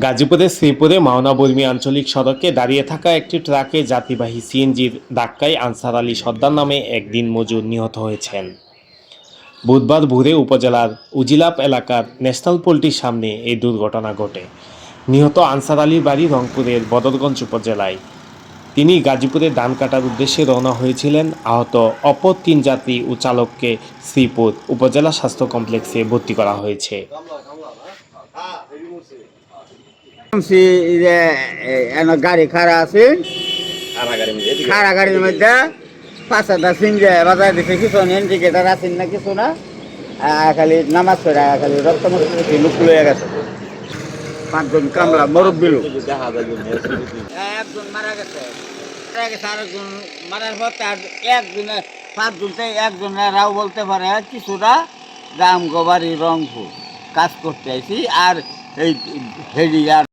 গাজীপুরের শ্রীপুরে মাওনা বর্মী আঞ্চলিক সড়কে দাঁড়িয়ে থাকা একটি ট্রাকে যাত্রীবাহী সিএনজির ধাক্কায় আনসার আলী সর্দার নামে একদিন মজুর নিহত হয়েছেন। বুধবার ভোরে উপজেলার উজিলাপ এলাকার ন্যাশনাল পোল্ট্রির সামনে এই দুর্ঘটনা ঘটে। নিহত আনসার আলীর বাড়ি রংপুরের বদরগঞ্জ উপজেলায়। তিনি গাজীপুরে ধান কাটার উদ্দেশ্যে রওনা হয়েছিলেন। আহত অপর তিন যাত্রী ও চালককে শ্রীপুর উপজেলা স্বাস্থ্য কমপ্লেক্সে ভর্তি করা হয়েছে। গাড়ি খাড়া আছে। খাড়া গাড়ির মধ্যে পাঁচটা সিঞ্জে বাজার দিছে কিছু ইন্ডিকেটার আছে না কিছু না। খালি নামাজ পড়ে খালি রক্ত লুক লয়ে গেছে। পাঁচজন কামলা মুরব্বী লোক। একজন মারা গেছে। আরেকজন মারার পর তার একজনে একজনেরাও বলতে পারে কিছুটা গোবারি রংপুর কাজ করতে আইছি আর এই হেডি আর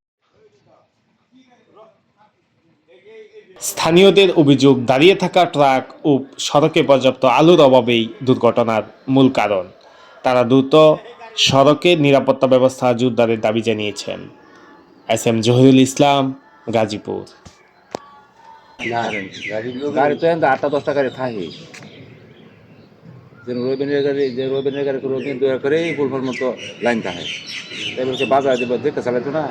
স্থানীয়দের অভিযোগ, দাঁড়িয়ে থাকা ট্রাক ও সড়কে পর্যাপ্ত আলোর অভাবেই দুর্ঘটনার মূল কারণ। তারা দ্রুত সড়কে নিরাপত্তা ব্যবস্থা জোরদারের দাবি জানিয়েছেন। S M Zahirul Islam, Gazipur. গাড়ি লাইন থাকে। বাজার দেবো চালাইতো না।